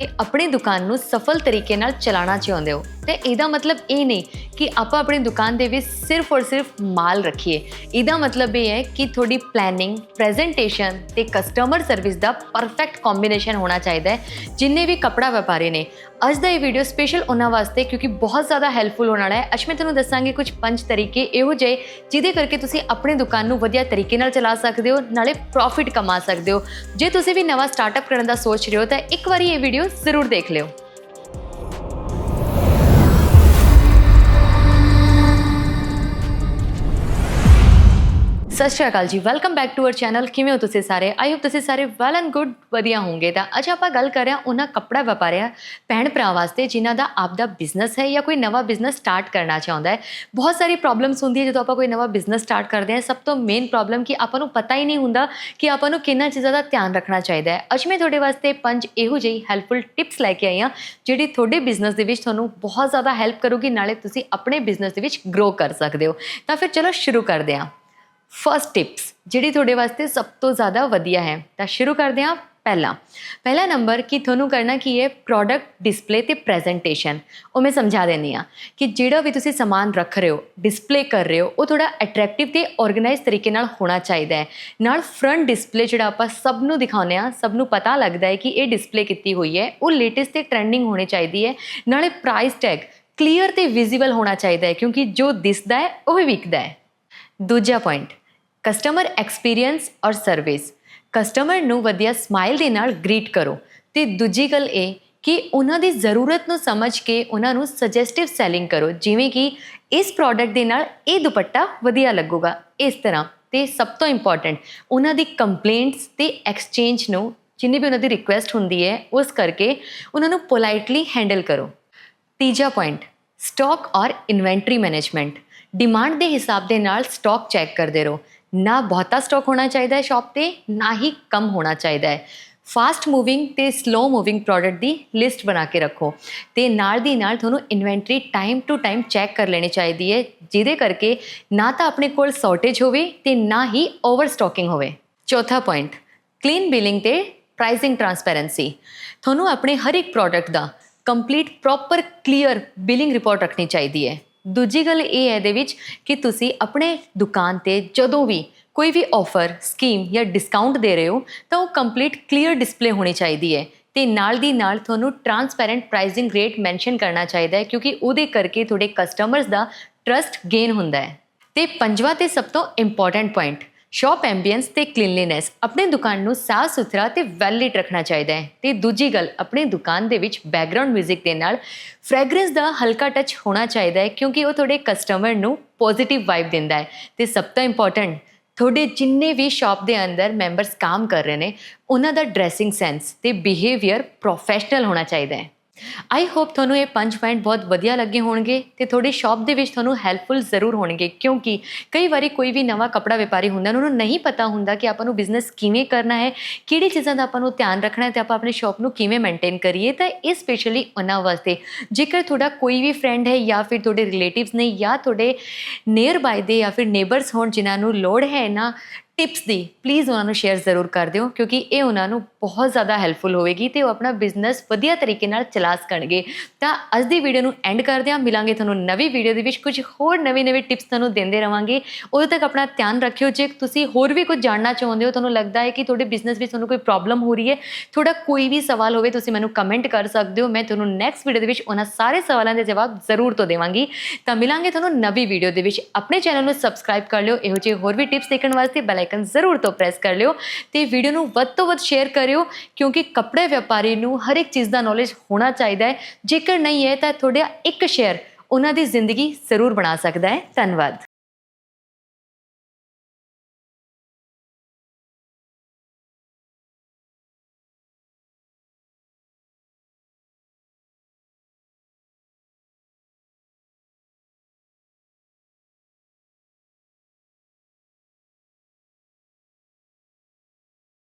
ਆਪਣੀ ਦੁਕਾਨ ਨੂੰ ਸਫਲ ਤਰੀਕੇ ਨਾਲ ਚਲਾਉਣਾ ਚਾਹੁੰਦੇ ਹੋ। ਤੇ ਇਹਦਾ ਮਤਲਬ ਇਹ ਨਹੀਂ ਕਿ ਆਪਾਂ ਆਪਣੀ ਦੁਕਾਨ ਦੇ ਵਿੱਚ ਸਿਰਫ ਔਰ ਸਿਰਫ ਮਾਲ ਰੱਖੀਏ। ਇਹਦਾ ਮਤਲਬ ਇਹ ਹੈ ਕਿ ਤੁਹਾਡੀ ਪਲੈਨਿੰਗ ਪ੍ਰੈਜੈਂਟੇਸ਼ਨ ਤੇ ਕਸਟਮਰ ਸਰਵਿਸ ਦਾ ਪਰਫੈਕਟ ਕੰਬੀਨੇਸ਼ਨ ਹੋਣਾ ਚਾਹੀਦਾ ਹੈ। ਜਿੰਨੇ ਵੀ ਕਪੜਾ ਵਪਾਰੀ ਨੇ, ਅੱਜ ਦਾ ਇਹ ਵੀਡੀਓ ਸਪੈਸ਼ਲ ਉਹਨਾਂ ਵਾਸਤੇ ਕਿਉਂਕਿ ਬਹੁਤ ਜ਼ਿਆਦਾ ਹੈਲਪਫੁਲ ਹੋਣ ਵਾਲਾ ਹੈ। ਅੱਜ ਮੈਂ ਤੁਹਾਨੂੰ ਦੱਸਾਂਗੀ ਕੁਝ ਪੰਜ ਤਰੀਕੇ ਇਹੋ ਜਿਹੇ, ਜਿਹਦੇ ਕਰਕੇ ਤੁਸੀਂ ਆਪਣੀ ਦੁਕਾਨ ਨੂੰ ਵਧੀਆ ਤਰੀਕੇ ਨਾਲ ਚਲਾ ਸਕਦੇ ਹੋ, ਨਾਲੇ ਪ੍ਰੋਫਿਟ ਕਮਾ ਸਕਦੇ ਹੋ। ਜੇ ਤੁਸੀਂ ਵੀ ਨਵਾਂ ਸਟਾਰਟਅਪ ਕਰਨ ਦਾ ਸੋਚ ਰਹੇ ਹੋ ਤਾਂ ਇੱਕ ਵਾਰੀ ਇਹ ਵੀਡੀਓ ਜ਼ਰੂਰ ਦੇਖ ਲਿਓ। ਸਤਿ ਸ਼੍ਰੀ ਅਕਾਲ ਜੀ welcome back to our channel ਕਿਵੇਂ ਹੋ ਤੁਸੀਂ ਸਾਰੇ? ਆਈ ਹੋਪ ਤੁਸੀਂ ਸਾਰੇ ਵੈਲ ਐਂਡ ਗੁੱਡ ਵਧੀਆ ਹੋਵੋਗੇ। ਤਾਂ ਅੱਜ ਆਪਾਂ ਗੱਲ ਕਰ ਰਹੇ ਹਾਂ ਉਹਨਾਂ ਕੱਪੜਾ ਵਪਾਰੀਆਂ ਭੈਣ ਭਰਾ ਵਾਸਤੇ, ਜਿਨ੍ਹਾਂ ਦਾ ਆਪਦਾ ਬਿਜ਼ਨਸ ਹੈ ਜਾਂ ਕੋਈ ਨਵਾਂ ਬਿਜ਼ਨਸ ਸਟਾਰਟ ਕਰਨਾ ਚਾਹੁੰਦਾ ਹੈ। ਬਹੁਤ ਸਾਰੀ ਪ੍ਰੋਬਲਮਸ ਹੁੰਦੀ ਹੈ ਜਦੋਂ ਆਪਾਂ ਕੋਈ ਨਵਾਂ ਬਿਜ਼ਨਸ ਸਟਾਰਟ ਕਰਦੇ ਹਾਂ। ਸਭ ਤੋਂ ਮੇਨ ਪ੍ਰੋਬਲਮ ਕਿ ਆਪਾਂ ਨੂੰ ਪਤਾ ਹੀ ਨਹੀਂ ਹੁੰਦਾ ਕਿ ਆਪਾਂ ਨੂੰ ਕਿੰਨਾ ਚੀਜ਼ਾਂ ਦਾ ਧਿਆਨ ਰੱਖਣਾ ਚਾਹੀਦਾ ਹੈ। ਅੱਜ ਮੈਂ ਤੁਹਾਡੇ ਵਾਸਤੇ ਪੰਜ ਇਹੋ ਜਿਹੀ ਹੈਲਪਫੁਲ ਟਿਪਸ ਲੈ ਕੇ ਆਈ ਹਾਂ, ਜਿਹੜੀ ਤੁਹਾਡੇ ਬਿਜ਼ਨਸ ਦੇ ਵਿੱਚ ਤੁਹਾਨੂੰ ਬਹੁਤ ਜ਼ਿਆਦਾ ਹੈਲਪ ਕਰੂਗੀ, ਨਾਲੇ ਤੁਸੀਂ ਆਪਣੇ ਬਿਜ਼ਨਸ ਦੇ ਵਿੱਚ ਗਰੋ ਕਰ ਸਕਦੇ ਹੋ। ਤਾਂ ਫਿਰ ਚਲੋ ਸ਼ੁਰੂ ਕਰਦੇ ਹਾਂ। ਫਰਸਟ ਟਿਪਸ ਜਿਹੜੀ ਤੁਹਾਡੇ ਵਾਸਤੇ ਸਭ ਤੋਂ ਜ਼ਿਆਦਾ ਵਧੀਆ ਹੈ। ਤਾਂ ਸ਼ੁਰੂ ਕਰਦੇ ਹਾਂ ਪਹਿਲਾ। ਪਹਿਲਾ ਨੰਬਰ ਕਿ ਤੁਹਾਨੂੰ ਕਰਨਾ ਕੀ ਹੈ ਪ੍ਰੋਡਕਟ ਡਿਸਪਲੇ ਤੇ ਪ੍ਰੈਜੈਂਟੇਸ਼ਨ ਉਹ ਮੈਂ ਸਮਝਾ ਦਿੰਦੀ ਆ ਕਿ ਜਿਹੜਾ ਵੀ ਤੁਸੀਂ ਸਮਾਨ ਰੱਖ ਰਹੇ ਹੋ ਡਿਸਪਲੇ ਕਰ ਰਹੇ ਹੋ, ਉਹ ਥੋੜਾ ਅਟਰੈਕਟਿਵ ਤੇ ਆਰਗੇਨਾਈਜ਼ ਤਰੀਕੇ ਨਾਲ ਹੋਣਾ ਚਾਹੀਦਾ ਹੈ। ਨਾਲ ਫਰੰਟ ਡਿਸਪਲੇ ਜਿਹੜਾ ਆਪਾਂ ਸਭ ਨੂੰ ਦਿਖਾਉਂਦੇ ਆ ਸਭ ਨੂੰ ਪਤਾ ਲੱਗਦਾ ਹੈ ਕਿ ਇਹ ਡਿਸਪਲੇ ਕੀਤੀ ਹੋਈ ਹੈ। ਉਹ ਲੇਟੈਸਟ ਤੇ ਟ੍ਰੈਂਡਿੰਗ ਹੋਣੀ ਚਾਹੀਦੀ ਹੈ। ਨਾਲੇ ਪ੍ਰਾਈਸ ਟੈਗ ਕਲੀਅਰ ਤੇ ਵਿਜ਼ੀਬਲ ਹੋਣਾ ਚਾਹੀਦਾ ਹੈ, ਕਿਉਂਕਿ ਜੋ ਦਿਸਦਾ ਹੈ, ਉਹ ਹੀ ਵਿਕਦਾ ਹੈ। ਦੂਜਾ ਪੁਆਇੰਟ ਕਸਟਮਰ ਐਕਸਪੀਰੀਅੰਸ ਔਰ ਸਰਵਿਸ ਕਸਟਮਰ ਨੂੰ ਵਧੀਆ ਸਮਾਈਲ ਦੇ ਨਾਲ ਗ੍ਰੀਟ ਕਰੋ। ਤੇ ਦੂਜੀ ਗੱਲ ਇਹ ਕਿ ਉਹਨਾਂ ਦੀ ਜ਼ਰੂਰਤ ਨੂੰ ਸਮਝ ਕੇ ਉਹਨਾਂ ਨੂੰ ਸੁਜੈਸਟਿਵ ਸੈਲਿੰਗ ਕਰੋ। ਜਿਵੇਂ ਕਿ ਇਸ ਪ੍ਰੋਡਕਟ ਦੇ ਨਾਲ ਇਹ ਦੁਪੱਟਾ ਵਧੀਆ ਲੱਗੂਗਾ। ਇਸ ਤਰ੍ਹਾਂ ਤੇ ਸਭ ਤੋਂ ਇੰਪੋਰਟੈਂਟ ਉਹਨਾਂ ਦੀ ਕੰਪਲੇਂਟਸ ਤੇ ਐਕਸਚੇਂਜ ਨੂੰ ਜਿੰਨੀ ਵੀ ਉਹਨਾਂ ਦੀ ਰਿਕੁਐਸਟ ਹੁੰਦੀ ਹੈ, ਉਸ ਕਰਕੇ ਉਹਨਾਂ ਨੂੰ ਪੋਲਾਈਟਲੀ ਹੈਂਡਲ ਕਰੋ। ਤੀਜਾ ਪੁਆਇੰਟ ਸਟਾਕ ਔਰ ਇਨਵੈਂਟਰੀ ਮੈਨੇਜਮੈਂਟ। ਡਿਮਾਂਡ ਦੇ ਹਿਸਾਬ ਦੇ ਨਾਲ ਸਟਾਕ ਚੈੱਕ ਕਰਦੇ ਰਹੋ। ਨਾ ਬਹੁਤਾ ਸਟਾਕ ਹੋਣਾ ਚਾਹੀਦਾ ਹੈ ਸ਼ਾਪ ਤੇ, ਨਾ ਹੀ ਕਮ ਹੋਣਾ ਚਾਹੀਦਾ ਹੈ। ਫਾਸਟ ਮੂਵਿੰਗ ਤੇ ਸਲੋ ਮੂਵਿੰਗ ਪ੍ਰੋਡਕਟ ਦੀ ਲਿਸਟ ਬਣਾ ਕੇ ਰੱਖੋ ਤੇ ਨਾਲ ਦੀ ਨਾਲ ਤੁਹਾਨੂੰ inventory time to time check ਕਰ ਲੈਣੀ ਚਾਹੀਦੀ ਹੈ, ਜਿਹਦੇ ਕਰਕੇ ਨਾ ਤਾਂ ਆਪਣੇ ਕੋਲ ਸ਼ਾਰਟੇਜ ਹੋਵੇ ਤੇ ਨਾ ਹੀ ਓਵਰ ਸਟਾਕਿੰਗ ਹੋਵੇ। ਚੌਥਾ ਪੁਆਇੰਟ ਕਲੀਨ ਬਿਲਿੰਗ ਤੇ ਪ੍ਰਾਈਸਿੰਗ ਟਰਾਂਸਪੇਰੈਂਸੀ ਤੁਹਾਨੂੰ ਆਪਣੇ ਹਰ ਇੱਕ ਪ੍ਰੋਡਕਟ ਦਾ complete proper clear billing report ਰੱਖਣੀ ਚਾਹੀਦੀ ਹੈ। ਦੂਜੀ ਗੱਲ ਇਹ ਹੈ ਇਹਦੇ ਵਿੱਚ ਕਿ ਤੁਸੀਂ ਆਪਣੇ ਦੁਕਾਨ ਤੇ ਜਦੋਂ ਵੀ ਕੋਈ ਵੀ ਆਫਰ ਸਕੀਮ ਜਾਂ ਡਿਸਕਾਊਂਟ ਦੇ ਰਹੇ ਹੋ, ਤਾਂ ਉਹ ਕੰਪਲੀਟ ਕਲੀਅਰ ਡਿਸਪਲੇ ਹੋਣੀ ਚਾਹੀਦੀ ਹੈ। ਤੇ ਨਾਲ ਦੀ ਨਾਲ ਤੁਹਾਨੂੰ ਟਰਾਂਸਪੈਰੈਂਟ ਪ੍ਰਾਈਸਿੰਗ ਰੇਟ ਮੈਂਸ਼ਨ ਕਰਨਾ ਚਾਹੀਦਾ ਹੈ, ਕਿਉਂਕਿ ਉਹਦੇ ਕਰਕੇ ਤੁਹਾਡੇ ਕਸਟਮਰਸ ਦਾ ਟਰਸਟ ਗੇਨ ਹੁੰਦਾ ਹੈ। ਤੇ ਪੰਜਵਾਂ ਤੇ ਸਭ ਤੋਂ ਇੰਪੋਰਟੈਂਟ ਪੁਆਇੰਟ ਸ਼ਾਪ ਐਂਬੀਐਂਸ ਤੇ ਕਲੀਨਲੀਨੈਸ ਆਪਣੇ ਦੁਕਾਨ ਨੂੰ ਸਾਫ਼ ਸੁਥਰਾ ਤੇ ਵੈਲ ਰੱਖਣਾ ਚਾਹੀਦਾ ਹੈ। ਤੇ ਦੂਜੀ ਗੱਲ, ਆਪਣੀ ਦੁਕਾਨ ਦੇ ਵਿੱਚ ਬੈਕਗ੍ਰਾਉਂਡ 뮤직 ਦੇ ਨਾਲ ਫ੍ਰੈਗਰੈਂਸ ਦਾ ਹਲਕਾ ਟੱਚ ਹੋਣਾ ਚਾਹੀਦਾ ਹੈ, ਕਿਉਂਕਿ ਉਹ ਤੁਹਾਡੇ ਕਸਟਮਰ ਨੂੰ ਪੋਜ਼ਿਟਿਵ ਵਾਈਬ ਦਿੰਦਾ ਹੈ। ਤੇ ਸਭ ਤੋਂ ਇੰਪੋਰਟੈਂਟ ਤੁਹਾਡੇ ਜਿੰਨੇ ਵੀ ਸ਼ਾਪ ਦੇ ਅੰਦਰ ਮੈਂਬਰਸ ਕੰਮ ਕਰ ਰਹੇ ਨੇ, ਉਹਨਾਂ ਦਾ ਡਰੈਸਿੰਗ ਸੈਂਸ ਤੇ ਬਿਹੇਵੀਅਰ ਪ੍ਰੋਫੈਸ਼ਨਲ ਹੋਣਾ ਚਾਹੀਦਾ ਹੈ। ਆਈ ਹੋਪ ਤੁਹਾਨੂੰ ਇਹ ਪੰਜ ਪੁਆਇੰਟ ਬਹੁਤ ਵਧੀਆ ਲੱਗੇ ਹੋਣਗੇ ਤੇ ਤੁਹਾਡੀ ਸ਼ਾਪ ਦੇ ਵਿੱਚ ਤੁਹਾਨੂੰ ਹੈਲਪਫੁਲ ਜ਼ਰੂਰ ਹੋਣਗੇ, ਕਿਉਂਕਿ ਕਈ ਵਾਰੀ ਕੋਈ ਵੀ ਨਵਾਂ ਕਪੜਾ ਵਪਾਰੀ ਹੁੰਦਾ ਉਹਨਾਂ ਨੂੰ ਨਹੀਂ ਪਤਾ ਹੁੰਦਾ ਕਿ ਆਪਾਂ ਨੂੰ ਬਿਜ਼ਨਸ ਕਿਵੇਂ ਕਰਨਾ ਹੈ, ਕਿਹੜੀ ਚੀਜ਼ਾਂ ਦਾ ਆਪਾਂ ਨੂੰ ਧਿਆਨ ਰੱਖਣਾ ਹੈ ਤੇ ਆਪਾਂ ਆਪਣੀ ਸ਼ਾਪ ਨੂੰ ਕਿਵੇਂ ਮੇਨਟੇਨ ਕਰੀਏ, ਤਾਂ ਇਹ ਸਪੈਸ਼ਲੀ ਉਹਨਾਂ ਵਾਸਤੇ। ਜੇਕਰ ਤੁਹਾਡਾ ਕੋਈ ਵੀ ਫਰੈਂਡ ਹੈ ਜਾਂ ਫਿਰ ਤੁਹਾਡੇ ਰਿਲੇਟਿਵਸ ਨੇ ਜਾਂ ਤੁਹਾਡੇ ਨੀਅਰ ਬਾਈ ਦੇ ਜਾਂ ਫਿਰ ਨੇਬਰਸ ਹੋਣ ਜਿਨ੍ਹਾਂ ਨੂੰ ਲੋੜ ਹੈ ਨਾ ਟਿਪਸ ਦੀ ਪਲੀਜ਼ ਉਹਨਾਂ ਨੂੰ ਸ਼ੇਅਰ ਜ਼ਰੂਰ ਕਰ ਦਿਓ, ਕਿਉਂਕਿ ਇਹ ਉਹਨਾਂ ਨੂੰ ਬਹੁਤ ਜ਼ਿਆਦਾ ਹੈਲਪਫੁਲ ਹੋਵੇਗੀ ਤੇ ਉਹ ਆਪਣਾ ਬਿਜ਼ਨਸ ਵਧੀਆ ਤਰੀਕੇ ਨਾਲ ਚਲਾ ਸਕਣਗੇ। ਤਾਂ ਅੱਜ ਦੀ ਵੀਡੀਓ ਨੂੰ ਐਂਡ ਕਰਦੇ ਹਾਂ, ਮਿਲਾਂਗੇ ਤੁਹਾਨੂੰ ਨਵੀਂ ਵੀਡੀਓ ਦੇ ਵਿੱਚ, ਕੁਝ ਹੋਰ ਨਵੀਂ-ਨਵੀਂ ਟਿਪਸ ਤੁਹਾਨੂੰ ਦਿੰਦੇ ਰਵਾਂਗੇ। ਉਦੋਂ ਤੱਕ ਆਪਣਾ ਧਿਆਨ ਰੱਖਿਓ, ਜੇ ਤੁਸੀਂ ਹੋਰ ਵੀ ਕੁਝ ਜਾਣਨਾ ਚਾਹੁੰਦੇ ਹੋ, ਤੁਹਾਨੂੰ ਲੱਗਦਾ ਹੈ ਕਿ ਤੁਹਾਡੇ ਬਿਜ਼ਨਸ ਵਿੱਚ ਤੁਹਾਨੂੰ ਕੋਈ ਪ੍ਰੋਬਲਮ ਹੋ ਰਹੀ ਹੈ, ਤੁਹਾਡਾ ਕੋਈ ਵੀ ਸਵਾਲ ਹੋਵੇ, ਤੁਸੀਂ ਮੈਨੂੰ ਕਮੈਂਟ ਕਰ ਸਕਦੇ ਹੋ। ਮੈਂ ਤੁਹਾਨੂੰ ਨੈਕਸਟ ਵੀਡੀਓ ਦੇ ਵਿੱਚ ਉਹਨਾਂ ਸਾਰੇ ਸਵਾਲਾਂ ਦੇ ਜਵਾਬ ਜ਼ਰੂਰ ਤੋਂ ਦੇਵਾਂਗੀ। ਤਾਂ ਮਿਲਾਂਗੇ ਤੁਹਾਨੂੰ ਨਵੀਂ ਵੀਡੀਓ ਦੇ ਵਿੱਚ। ਆਪਣੇ ਚੈਨਲ ਨੂੰ ਸਬਸਕ੍ਰਾਈਬ ਕਰ ਲਿਓ, ਇਹੋ ਜਿਹੇ ਹੋਰ ਵੀ ਟਿਪਸ ਦੇਖਣ ਵਾਸਤੇ ਬੈਲ ਆਈਕਨ ਜ਼ਰੂਰ ਤੋਂ ਪ੍ਰੈਸ ਕਰ ਲਿਓ ਤੇ ਵੀਡੀਓ ਨੂੰ ਵੱਧ ਤੋਂ ਵੱਧ ਸ਼ੇਅਰ ਕਰਿਓ, ਕਿਉਂਕਿ ਕੱਪੜੇ ਵਪਾਰੀ ਨੂੰ ਹਰ ਇੱਕ ਚੀਜ਼ ਦਾ ਨੌਲੇਜ ਹੋਣਾ ਚਾਹੀਦਾ ਹੈ। ਜੇਕਰ ਨਹੀਂ ਹੈ ਤਾਂ ਤੁਹਾਡਾ ਇੱਕ ਸ਼ੇਅਰ ਉਹਨਾਂ ਦੀ ਜ਼ਿੰਦਗੀ ਜ਼ਰੂਰ ਬਣਾ ਸਕਦਾ ਹੈ। ਧੰਨਵਾਦ।